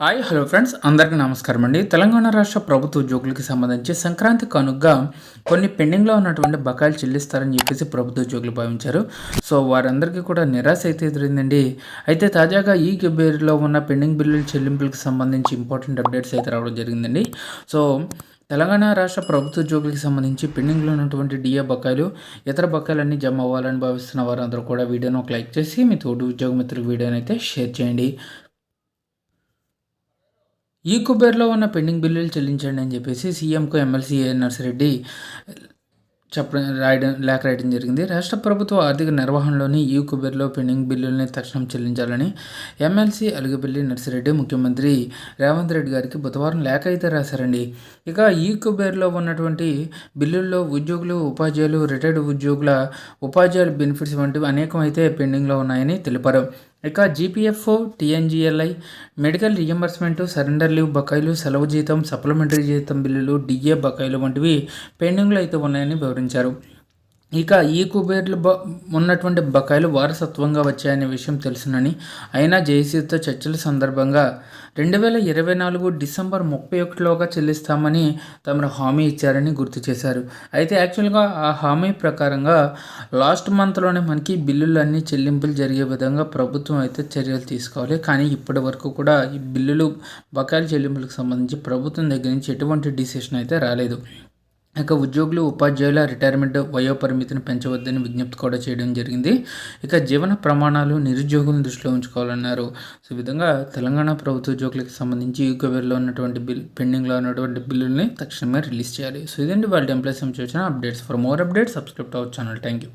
Hi hello friends అందరికీ నమస్కారం అండి. తెలంగాణ రాష్ట్ర ప్రభుత్వ ఉద్యోగులకి సంబంధించి సంక్రాంతి కనుగ్గా కొన్ని పెండింగ్లో ఉన్నటువంటి బకాయిలు చెల్లిస్తారని చెప్పేసి ప్రభుత్వ ఉద్యోగులు భావించారు. సో వారందరికీ కూడా నిరాశ అయితే ఎదురైందండి. అయితే తాజాగా ఈ గబేర్లో ఉన్న పెండింగ్ బిల్లుల చెల్లింపులకు సంబంధించి ఇంపార్టెంట్ అప్డేట్స్ అయితే రావడం జరిగిందండి. సో తెలంగాణ రాష్ట్ర ప్రభుత్వ ఉద్యోగులకు సంబంధించి పెండింగ్లో ఉన్నటువంటి డిఏ బకాయిలు ఇతర బకాయిలన్నీ జమ అవ్వాలని భావిస్తున్న వారందరూ కూడా వీడియోను ఒక లైక్ చేసి మీ తోటి ఉద్యోగ మిత్రులకు వీడియోని అయితే షేర్ చేయండి. ఈ కుబేర్లో ఉన్న పెండింగ్ బిల్లులు చెల్లించండి అని చెప్పేసి సీఎంకు ఎమ్మెల్సీ నర్సిరెడ్డి చెప్పడం రాయడం లేఖ రాయడం జరిగింది. రాష్ట్ర ప్రభుత్వ ఆర్థిక నిర్వహణలోని ఈ కుబేర్లో పెండింగ్ బిల్లుల్ని తక్షణం చెల్లించాలని ఎమ్మెల్సీ అలుగుపల్లి నర్సిరెడ్డి ముఖ్యమంత్రి రేవంత్ రెడ్డి గారికి బుధవారం లేఖ అయితే రాశారండి. ఇక ఈ కుబేర్లో ఉన్నటువంటి బిల్లుల్లో ఉద్యోగులు ఉపాధ్యాయులు రిటైర్డ్ ఉద్యోగుల ఉపాధ్యాయుల బెనిఫిట్స్ వంటివి అనేకం అయితే పెండింగ్లో ఉన్నాయని తెలిపారు. ఇక జీపీఎఫ్ఓ TNGLI medical reimbursement surrender leave బకాయిలు సెలవు జీతం సప్లిమెంటరీ జీతం బిల్లులు డిఏ బకాయిలు వంటివి పెండింగ్లో అయితే ఉన్నాయని వివరించారు. ఇక ఈ కుబేర్లు బ ఉన్నటువంటి బకాయిలు వారసత్వంగా వచ్చాయనే విషయం తెలుసునని అయినా జేసీతో చర్చల సందర్భంగా రెండు వేల ఇరవై నాలుగు డిసెంబర్ ముప్పై ఒకటిలోగా చెల్లిస్తామని తమరు హామీ ఇచ్చారని గుర్తు చేశారు. అయితే యాక్చువల్గా ఆ హామీ ప్రకారంగా లాస్ట్ మంత్లోనే మనకి బిల్లులన్నీ చెల్లింపులు జరిగే విధంగా ప్రభుత్వం అయితే చర్యలు తీసుకోవాలి. కానీ ఇప్పటి వరకు కూడా ఈ బిల్లులు బకాయిల చెల్లింపులకు సంబంధించి ప్రభుత్వం దగ్గర నుంచి ఎటువంటి డిసిషన్ అయితే రాలేదు. ఇక ఉద్యోగులు ఉపాధ్యాయుల రిటైర్మెంట్ వయోపరిమితిని పెంచవద్దని విజ్ఞప్తి కూడా చేయడం జరిగింది. ఇక జీవన ప్రమాణాలు నిరుద్యోగులను దృష్టిలో ఉంచుకోవాలన్నారు. సో ఈ విధంగా తెలంగాణ ప్రభుత్వ ఉద్యోగులకు సంబంధించి యూకోవేర్లో ఉన్నటువంటి బిల్ పెండింగ్లో ఉన్నటువంటి బిల్లుల్ని తక్షణమే రిలీజ్ చేయాలి. సో ఇదండి వాళ్ళ ఎంప్లాయీస్ వచ్చిన updates. For more updates subscribe our channel thank you